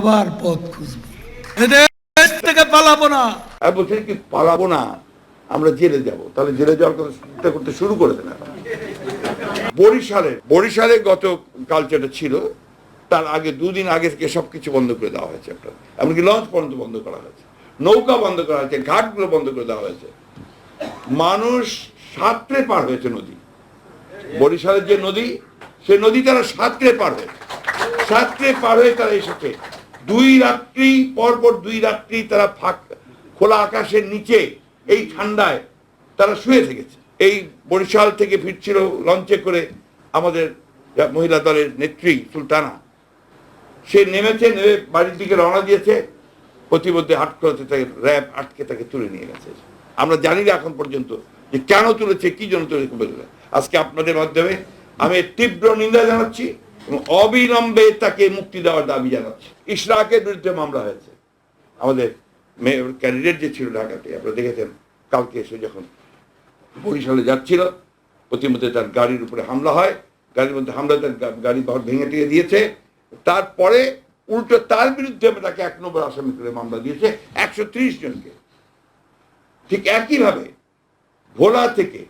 আবার পথ খুঁজবো। এদেশ থেকে পালাবো না। আর বলছেন কি, পালাবো না? আমরা জেলে যাব। তাহলে জেলে যাওয়ার কথা করতে শুরু করে দেন বরিশালে বরিশালে গত কাল যেটা ছিল। তার আগে, দুদিন আগে থেকে সবকিছু বন্ধ করে দেওয়া হয়েছে আপনার এমনকি লঞ্চ পর্যন্ত বন্ধ করা হয়েছে। নৌকা বন্ধ করা হয়েছে, ঘাটগুলো বন্ধ করে দেওয়া হয়েছে। মানুষ সাঁতরে পার হয়েছে নদী। বরিশালের যে নদী, সে নদী তারা সাঁতরে পার হয়েছে। সাঁতরে পার হয়ে তারা এসেছে। দুই রাত্রি পর পর দুই রাত্রি তারা ফাঁক, খোলা আকাশের নিচে, এই ঠান্ডায় তারা শুয়ে থেকেছে। এই বরিশাল থেকে ফিরছিল লঞ্চে করে আমাদের মহিলা দলের নেত্রী সুলতানা। সে নেমেছে, নেমে বাড়ির দিকে রওনা দিয়েছে। প্রতিমধ্যে হাট করেছে, তাকে র্যাব আটকে তাকে তুলে নিয়ে গেছে। আমরা জানি না এখন পর্যন্ত যে কেন তুলেছে, কি জন্য তুলেছে আজকে আপনাদের মাধ্যমে আমি তীব্র নিন্দা জানাচ্ছি। এবং অবিলম্বে তাকে মুক্তি দেওয়ার দাবি জানাচ্ছে। ইশরাকের বিরুদ্ধে মামলা হয়েছে। আমাদের ক্যান্ডিডেট যে ছিল ঢাকাতে, আপনারা দেখেছেন, কালকে এসে যখন বরিশালে যাচ্ছিল, প্রতিমধ্যে তার গাড়ির উপরে হামলা হয়। গাড়ির মধ্যে হামলা তার গাড়ি ঘর ভেঙে টেঙে দিয়েছে। তারপরে উল্টো তার বিরুদ্ধে তাকে এক নম্বর আসামি করে মামলা দিয়েছে, একশো ত্রিশ জনকে। ঠিক একইভাবে ভোলা থেকে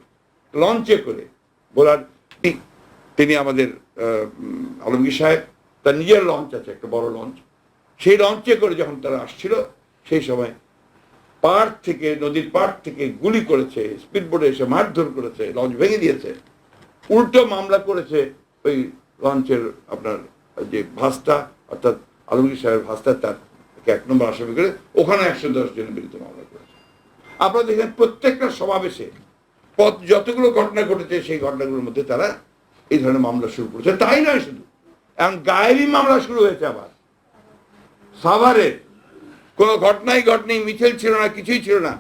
লঞ্চে করে ভোলার তিনি আমাদের আলমগীর সাহেব, তার নিজের লঞ্চ আছে, একটা বড় লঞ্চ সেই লঞ্চে করে যখন তারা আসছিল, সেই সময় পাড় থেকে, নদীর পাড় থেকে গুলি করেছে স্পিড বোর্ডে এসে মারধর করেছে লঞ্চ ভেঙে দিয়েছে। উল্টো মামলা করেছে ওই লঞ্চের আপনার যে ভাস্তা, অর্থাৎ আলমগীর সাহেবের ভাস্তা, তার এক নম্বর আসামি করে ওখানে একশো দশ জনের বিরুদ্ধে মামলা করেছে। আপনারা দেখেন, প্রত্যেকটা সমাবেশে পথ, যতগুলো ঘটনা ঘটেছে, সেই ঘটনাগুলোর মধ্যে তারা এই ধরনের মামলা শুরু করেছে। তাই নয় শুধু, এখন গায়েবী মামলা শুরু হয়েছে আবার। সাভারের কোনো ঘটনাই ঘটনি, মিছিল ছিল না, কিছুই ছিল না।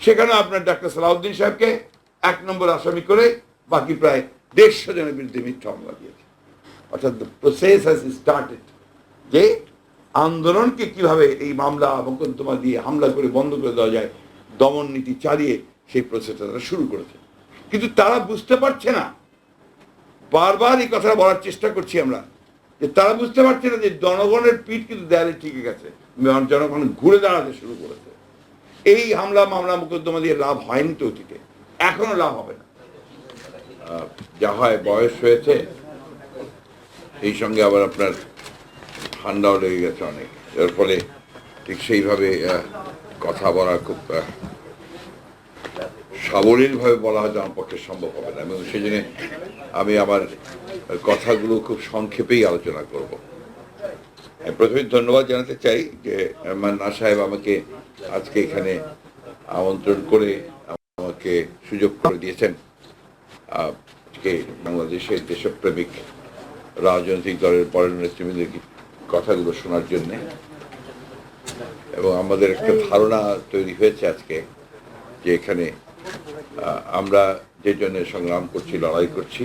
সেখানে আপনার ডাক্তার সালাউদ্দিন সাহেবকে এক নম্বর আসামি করে বাকি প্রায় দেড়শো জনের বিরুদ্ধে মিথ্যা মামলা দিয়েছে। অর্থাৎ প্রসেস হ্যাজ স্টার্টেড যে আন্দোলনকে কীভাবে এই মামলা, মোকদ্দমা দিয়ে হামলা করে বন্ধ করে দেওয়া যায়, দমন নীতি চালিয়ে সেই প্রসেসটা তারা শুরু করেছে। কিন্তু তারা বুঝতে পারছে না বারবার এই কথা বলার চেষ্টা করছি আমরা। যে তারা বুঝতে পারছে না যে জনগণের পিঠ কিন্তু দেয়ালে টিকে গেছে। জনগণ ঘুরে দাঁড়াতে শুরু করেছে। এই হামলা, মামলা, মোকদ্দমা দিয়ে লাভ হয়নি তো অতীতে। এখনও লাভ হবে না। যা হয় বয়স হয়েছে। এই সঙ্গে আবার আপনার ঠান্ডাও লেগে গেছে অনেক। এর ফলে ঠিক সেইভাবে কথা বলা খুব সাবলীলভাবে বলা হয়তো আমার পক্ষে সম্ভব হবে না। এবং সেই জন্য আমি আমার কথাগুলো খুব সংক্ষেপেই আলোচনা করব। প্রথমে ধন্যবাদ জানাতে চাই যে মান্না সাহেব আমাকে আজকে এখানে আমন্ত্রণ করে আমাকে সুযোগ করে দিয়েছেন। আজকে বাংলাদেশের দেশপ্রেমিক রাজনৈতিক দলের পরের নেতৃবৃন্দের কথাগুলো শোনার জন্যে। এবং আমাদের একটা ধারণা তৈরি হয়েছে আজকে যে এখানে আমরা যে জন্য সংগ্রাম করছি, লড়াই করছি,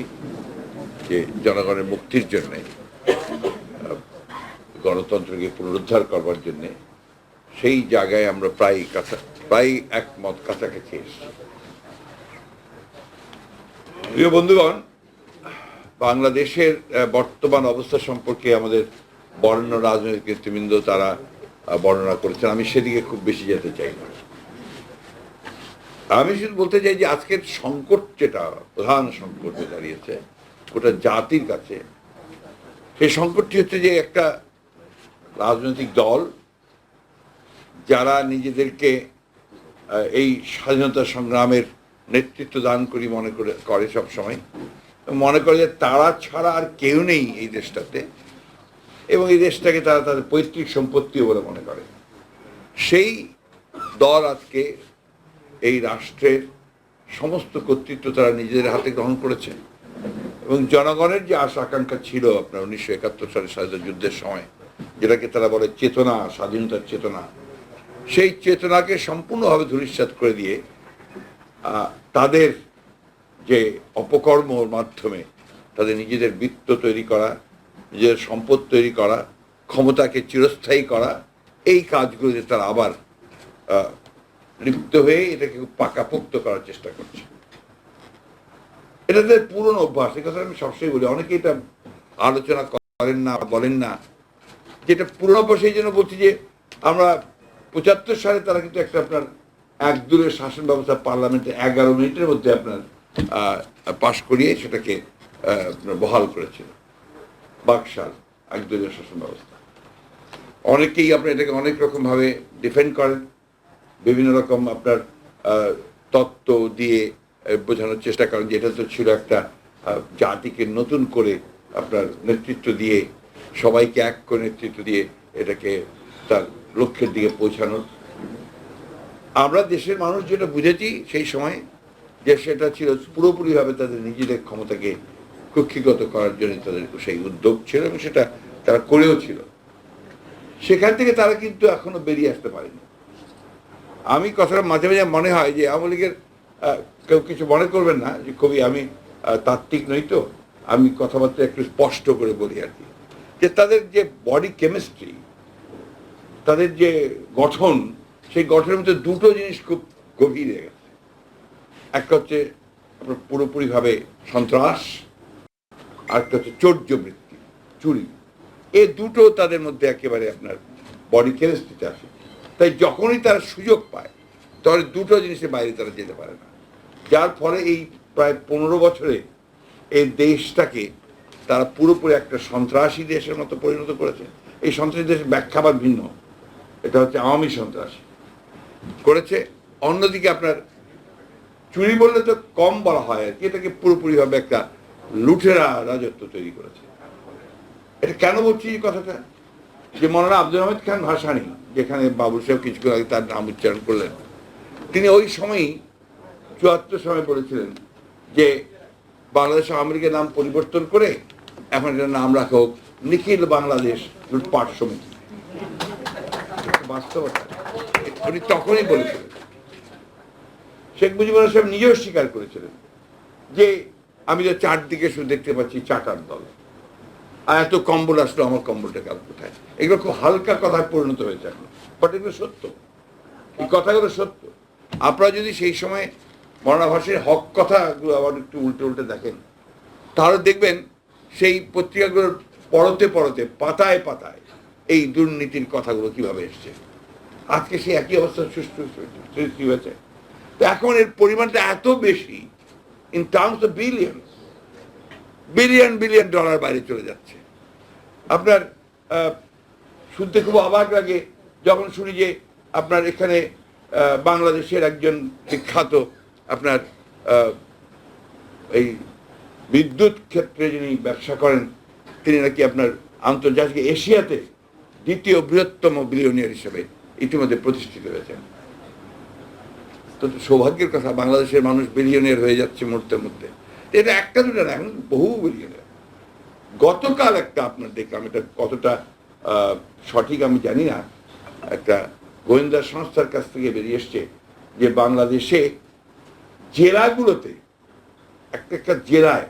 যে জনগণের মুক্তির জন্যে গণতন্ত্রকে পুনরুদ্ধার করবার জন্যে, সেই জায়গায় আমরা প্রায় কাছা, প্রায় একমত কাছাকাছি এসেছি। প্রিয় বন্ধুগণ, বাংলাদেশের বর্তমান অবস্থা সম্পর্কে আমাদের বর্ণ রাজনৈতিক নেতৃবৃন্দ তারা বর্ণনা করেছেন। আমি সেদিকে খুব বেশি যেতে চাই না। আমি শুধু বলতে চাই যে আজকের সংকট যেটা, প্রধান সংকট হয়ে দাঁড়িয়েছে, গোটা জাতির কাছে, সেই সংকটটি হচ্ছে যে একটা রাজনৈতিক দল যারা নিজেদেরকে এই স্বাধীনতা সংগ্রামের নেতৃত্ব দান করি মনে করে করে সবসময়। মনে করে যে তারা ছাড়া আর কেউ নেই এই দেশটাতে এবং এই দেশটাকে তারা তাদের পৈতৃক সম্পত্তিও বলে মনে করে। সেই দল আজকে এই রাষ্ট্রের সমস্ত কর্তৃত্ব তারা নিজেদের হাতে গ্রহণ করেছে। এবং জনগণের যে আশা আকাঙ্ক্ষা ছিল আপনার উনিশশো একাত্তর সালের স্বাধীনতা যুদ্ধের সময়, যেটাকে তারা বলে চেতনা, স্বাধীনতার চেতনা, সেই চেতনাকে সম্পূর্ণভাবে ধূলিসাৎ করে দিয়ে তাদের যে অপকর্মর মাধ্যমে তাদের নিজেদের বৃত্ত তৈরি করা, নিজেদের সম্পদ তৈরি করা, ক্ষমতাকে চিরস্থায়ী করা, এই কাজগুলোতে তারা আবার লিপ্ত হয়ে এটাকে পাকাপোক্ত করার চেষ্টা করছে। এটা তাদের পুরনো অভ্যাস, এই কথা আমি সবসময় বলি। অনেকে এটা আলোচনা করেন না, বলেন না। যেটা পুরনো অভ্যাস এই জন্য বলছি যে, আমরা পঁচাত্তর সালে তারা কিন্তু একটা আপনার এক দূরের শাসন ব্যবস্থা পার্লামেন্টে এগারো মিনিটের মধ্যে আপনার পাশ করিয়ে সেটাকে বহাল করেছিল। বাকশাল এক শাসন ব্যবস্থা। অনেকেই আপনার এটাকে অনেক রকমভাবে ডিফেন্ড করেন। বিভিন্ন রকম আপনার তত্ত্ব দিয়ে বোঝানোর চেষ্টা করেন যে এটা তো ছিল একটা জাতিকে নতুন করে আপনার নেতৃত্ব দিয়ে, সবাইকে এক করে নেতৃত্ব দিয়ে এটাকে তার লক্ষ্যের দিকে পৌঁছানোর। আমরা দেশের মানুষ যেটা বুঝেছি সেই সময় যে সেটা ছিল পুরোপুরিভাবে তাদের নিজেদের ক্ষমতাকে কক্ষিগত করার জন্য তাদের সেই উদ্যোগ ছিল এবং সেটা তারা করেও ছিল। সেখান থেকে তারা কিন্তু এখনও বেরিয়ে আসতে পারেনি। আমি কথাটা মাঝে মাঝে মনে হয় যে আওয়ামী লীগের কেউ কিছু মনে করবেন না যে কবি আমি তাত্ত্বিক নই তো। আমি কথাবার্তা একটু স্পষ্ট করে বলি আর কি। যে তাদের যে বডি কেমিস্ট্রি তাদের যে গঠন, সেই গঠনের মধ্যে দুটো জিনিস খুব গভীর হয়ে গেছে। একটা হচ্ছে আপনার পুরোপুরিভাবে সন্ত্রাস আর একটা হচ্ছে চৌর্য বৃত্তি, চুরি। এ দুটো তাদের মধ্যে একেবারে আপনার বডি কেমিস্ট্রিতে আসে। তাই যখনই তারা সুযোগ পায় তখন দুটো জিনিসের বাইরে তারা যেতে পারে না। যার ফলে এই প্রায় পনেরো বছরে এই দেশটাকে তারা পুরোপুরি একটা সন্ত্রাসী দেশের মতো পরিণত করেছে। এই সন্ত্রাসী দেশের ব্যাখ্যা আবার ভিন্ন। এটা হচ্ছে আওয়ামী সন্ত্রাসী। করেছে, অন্যদিকে আপনার চুরি বললে তো কম বলা হয় আর কি, এটাকে পুরোপুরিভাবে একটা লুঠেরা রাজত্ব তৈরি করেছে। এটা কেন বলছি এই কথাটা? যে মৌলানা আব্দুল আহমেদ খান ভাসানি যেখানে বাবু সাহেব কিছুক্ষণ আগে তার নাম উচ্চারণ করলেন। তিনি ওই সময়ই চুয়াত্তর সময় বলেছিলেন যে, বাংলাদেশ লীগের নাম পরিবর্তন করে এখন এটার নাম রাখা হোক, নিখিল বাংলাদেশ লুটপাট সমিতি। বাস্তবতা। উনি তখনই বলেছিলেন। শেখ মুজিবুর সাহেব নিজেও স্বীকার করেছিলেন যে, আমি তো চারদিকে শুধু দেখতে পাচ্ছি চাটার দল। আর এত কম্বল আসলো, আমার কম্বলটা কাল কোথায়? এগুলো খুব হালকা কথায় পরিণত হয়েছে এখন। বাট এগুলো সত্য। এই কথাগুলো সত্য। আপনারা যদি সেই সময় মরানা ভাষের হক কথাগুলো আবার একটু উল্টে উল্টে দেখেন, তাহলে দেখবেন সেই পত্রিকাগুলোর পরতে পরতে, পাতায় পাতায় এই দুর্নীতির কথাগুলো কীভাবে এসছে। আজকে সেই একই অবস্থা সুষ্ঠু সৃষ্টি হয়েছে। তো এখন এর পরিমাণটা এত বেশি in terms of billion billion billion dollar বাইরে চলে যাচ্ছে। আপনার শুনতে খুব অবাক লাগে যখন শুনি যে আপনার এখানে বাংলাদেশের একজন বিখ্যাত আপনার এই বিদ্যুৎ ক্ষেত্রে যিনি ব্যবসা করেন, তিনি নাকি আপনার আন্তর্জাতিক এশিয়াতে দ্বিতীয় বৃহত্তম বিলিয়নিয়ার হিসেবে ইতিমধ্যে প্রতিষ্ঠিত হয়েছেন। তো সৌভাগ্যের কথা, বাংলাদেশের মানুষ বিলিয়নিয়ার হয়ে যাচ্ছে মুহূর্তের মধ্যে। এটা একটা দুটো না, এখন বহু বিলিয়নিয়ার গতকাল একটা আপনার দেখলাম, এটা কতটা সঠিক আমি জানি না। একটা গোয়েন্দা সংস্থার কাছ থেকে বেরিয়ে এসছে যে বাংলাদেশে জেলাগুলোতে, একটা একটা জেলায়,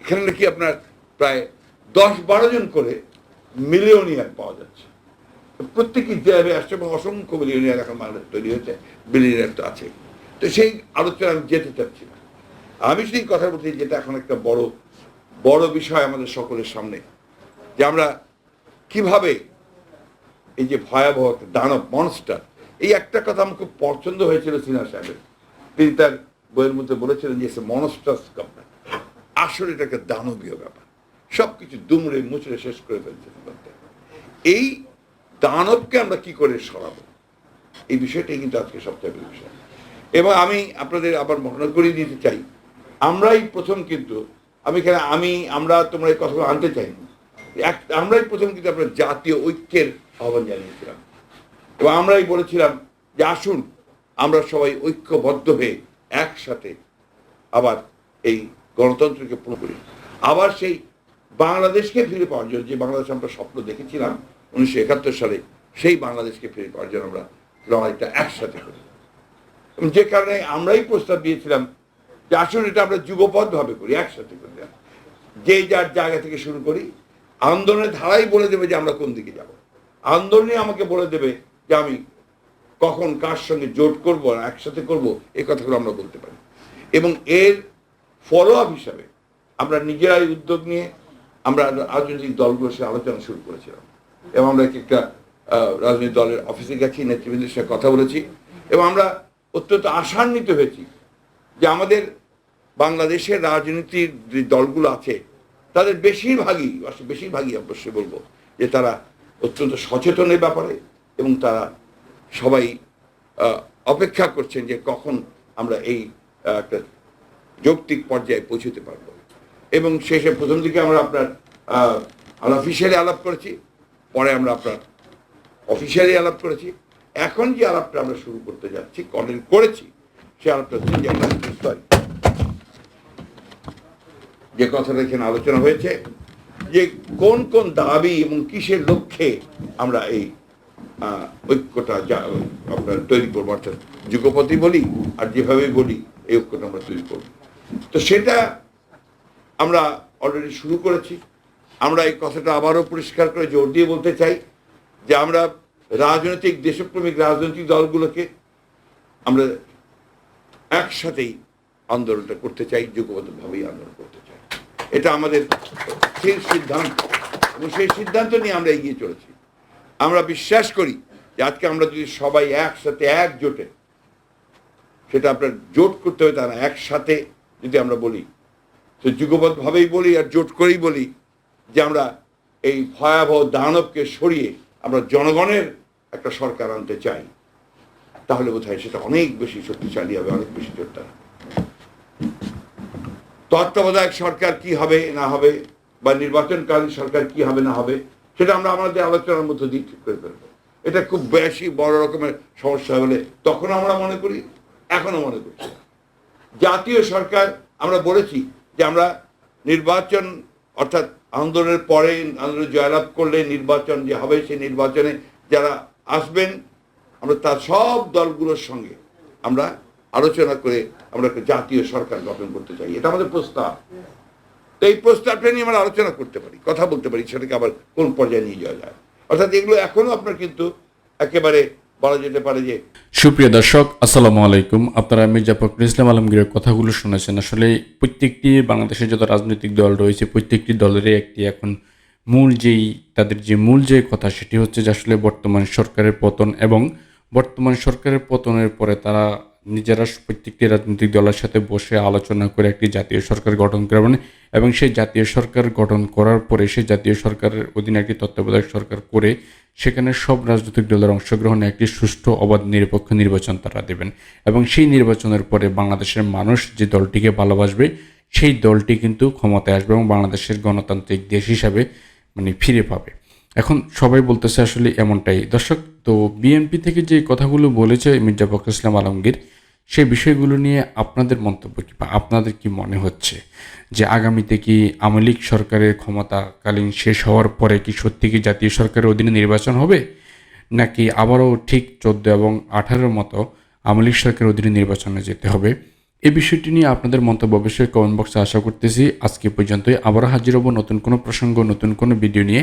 এখানে নাকি আপনার প্রায় দশ বারো জন করে মিলিয়নিয়ার পাওয়া যাচ্ছে। প্রত্যেকই জেলায় আসছে এবং অসংখ্য বিলিয়নিয়ার এখন বাংলাদেশ তৈরি হয়েছে বিলিয়নিয়ার তো আছে। তো সেই আলোচনা আমি যেতে চাচ্ছি না। আমি সেই কথা বলছি যেটা এখন একটা বড় বড় বিষয় আমাদের সকলের সামনে, যে আমরা কীভাবে এই যে ভয়াবহ দানব মনস্টার এই একটা কথা আমার খুব পছন্দ হয়েছিল সিনহা সাহেবের। তিনি তার বইয়ের মধ্যে বলেছিলেন যে সে মনস্টার্স গভর্নমেন্ট আসলে এটা একটা দানবীয় ব্যাপার। সব কিছু দুমড়ে মুচড়ে শেষ করে ফেলছে এই দানবকে আমরা কি করে সরাবো? এই বিষয়টাই কিন্তু আজকে সবচেয়ে বিষয়। এবং আমি আপনাদের আবার মনে করিয়ে দিতে চাই। আমরাই প্রথম কিন্তু, আমি এখানে, আমি, আমরা তোমরা এই কথাগুলো আনতে চাই না। এক- আমরাই প্রথম কিন্তু আপনার জাতীয় ঐক্যের আহ্বান জানিয়েছিলাম। এবং আমরাই বলেছিলাম যে আসুন, আমরা সবাই ঐক্যবদ্ধ হয়ে একসাথে আবার এই গণতন্ত্রকে পুরো করি। আবার সেই বাংলাদেশকে ফিরে পাওয়ার জন্য, যে বাংলাদেশ আমরা স্বপ্ন দেখেছিলাম, উনিশশো একাত্তর সালে সেই বাংলাদেশকে ফিরে পাওয়ার জন্য আমরা লড়াইটা একসাথে করি। যে কারণে আমরাই প্রস্তাব দিয়েছিলাম যে আসুন, এটা আমরা যুগপথভাবে করি, একসাথে করি যে যার জায়গা থেকে শুরু করি, আন্দোলনের ধারাই বলে দেবে যে আমরা কোন দিকে যাব। আন্দোলনই আমাকে বলে দেবে যে আমি কখন কার সঙ্গে জোট করব আর একসাথে করব এই কথাগুলো আমরা বলতে পারি। এবং এর ফলো আপ হিসাবে আমরা নিজেরাই উদ্যোগ নিয়ে আমরা রাজনৈতিক দলগুলোর সাথে আলোচনা শুরু করেছিলাম। এবং আমরা এক একটা রাজনৈতিক দলের অফিসে গেছি, নেতৃবৃন্দের সাথে কথা বলেছি। এবং আমরা অত্যন্ত আশান্বিত হয়েছি যে আমাদের বাংলাদেশের রাজনীতির যে দলগুলো আছে, তাদের বেশিরভাগই বেশিরভাগই অবশ্যই বলব যে তারা অত্যন্ত সচেতনের ব্যাপারে এবং তারা সবাই অপেক্ষা করছেন যে কখন আমরা এই একটা যৌক্তিক পর্যায়ে পৌঁছতে পারব। এবং শেষে প্রথম দিকে আমরা আপনার অফিসিয়ালি আলাপ করেছি, পরে আমরা আপনার অফিসিয়ালি আলাপ করেছি। এখন যে আলাপটা আমরা শুরু করতে যাচ্ছি করেছি, সে আলাপটা হচ্ছে যে আমরা যে কথাটা এখানে আলোচনা হয়েছে, যে কোন কোন দাবি এবং কিসের লক্ষ্যে আমরা এই ঐক্যটা যা আপনার তৈরি করব, অর্থাৎ যুগপতি বলি আর যেভাবে বলি, এই ঐক্যটা আমরা তৈরি করব। তো সেটা আমরা অলরেডি শুরু করেছি। আমরা এই কথাটা আবারও পরিষ্কার করে জোর দিয়ে বলতে চাই যে আমরা রাজনৈতিক দেশপ্রেমিক রাজনৈতিক দলগুলোকে আমরা একসাথেই আন্দোলনটা করতে চাই, যুগবদ্ধভাবেই আন্দোলন করতে এটা আমাদের স্থির সিদ্ধান্ত এবং সেই সিদ্ধান্ত নিয়ে আমরা এগিয়ে চলেছি আমরা বিশ্বাস করি যে আজকে আমরা যদি সবাই একসাথে একজোটে, সেটা আপনার জোট করতে হবে তা না একসাথে যদি আমরা বলি, তো যুগবদ্ধভাবেই বলি আর জোট করেই বলি যে আমরা এই ভয়াবহ দানবকে সরিয়ে আমরা জনগণের একটা সরকার আনতে চাই, তাহলে বোধ হয় সেটা অনেক বেশি শক্তিশালী হবে, অনেক বেশি জোরদার। তত্ত্বাবধায়ক সরকার কি হবে, না হবে, বা নির্বাচনকালীন সরকার কি হবে, না হবে, সেটা আমরা আমাদের আলোচনার মধ্যে দিয়ে ঠিক করে ফেলব। এটা খুব বেশি বড় রকমের সমস্যা হলে তখন আমরা মনে করি এখনও মনে করছি জাতীয় সরকার, আমরা বলেছি যে আমরা নির্বাচন, অর্থাৎ আন্দোলনের পরে আন্দোলন জয়লাভ করলে নির্বাচন যে হবে সেই নির্বাচনে যারা আসবেন, আমরা তার সব দলগুলোর সঙ্গে আমরা আলোচনা করে আমরা একটা জাতীয় সরকার গঠন করতে চাই। এটা আমাদের প্রস্তাব। তো এই প্রস্তাবটা নিয়ে আমরা আলোচনা করতে পারি, কথা বলতে পারি, সেটাকে আবার কোন পর্যায়ে নিয়ে যাওয়া যায়। অর্থাৎ এগুলো এখনও আপনার কিন্তু একেবারে বলা যেতে পারে যে সুপ্রিয় দর্শক, আসসালামু আলাইকুম। আপনারা মির্জা ফখরুল ইসলাম আলমগীরের কথাগুলো শুনেছেন। আসলে প্রত্যেকটি বাংলাদেশের যত রাজনৈতিক দল রয়েছে, প্রত্যেকটি দলেরই একটি এখন মূল যেই, তাদের যে মূল যে কথা, সেটি হচ্ছে যে আসলে বর্তমান সরকারের পতন এবং বর্তমান সরকারের পতনের পরে তারা নিজেরা প্রত্যেকটি রাজনৈতিক দলের সাথে বসে আলোচনা করে একটি জাতীয় সরকার গঠন করবেন এবং সেই জাতীয় সরকার গঠন করার পরে সেই জাতীয় সরকারের অধীনে একটি তত্ত্বাবধায়ক সরকার করে সেখানে সব রাজনৈতিক দলের অংশগ্রহণে একটি সুষ্ঠু, অবাধ, নিরপেক্ষ নির্বাচন তারা দেবেন। এবং সেই নির্বাচনের পরে বাংলাদেশের মানুষ যে দলটিকে ভালোবাসবে, সেই দলটি কিন্তু ক্ষমতায় আসবে এবং বাংলাদেশের গণতান্ত্রিক দেশ হিসাবে মানে ফিরে পাবে। এখন সবাই বলতেছে আসলে এমনটাই। দর্শক, তো বিএনপি থেকে যে কথাগুলো বলেছে মির্জা ফখরুল ইসলাম আলমগীর, সেই বিষয়গুলো নিয়ে আপনাদের মন্তব্য কি বা আপনাদের কি মনে হচ্ছে? যে আগামীতে কি আওয়ামী লীগ সরকারের ক্ষমতাকালীন শেষ হওয়ার পরে কি সত্যি কি জাতীয় সরকারের অধীনে নির্বাচন হবে? নাকি আবারও ঠিক চোদ্দ এবং আঠারোর মতো আওয়ামী লীগ সরকারের অধীনে নির্বাচনে যেতে হবে? এই বিষয়টি নিয়ে আপনাদের মন্তব্য অবশ্যই কমেন্ট বক্সে আশা করতেছি। আজকে পর্যন্তই আবারও হাজির হব নতুন কোনো প্রসঙ্গ, নতুন কোনো ভিডিও নিয়ে।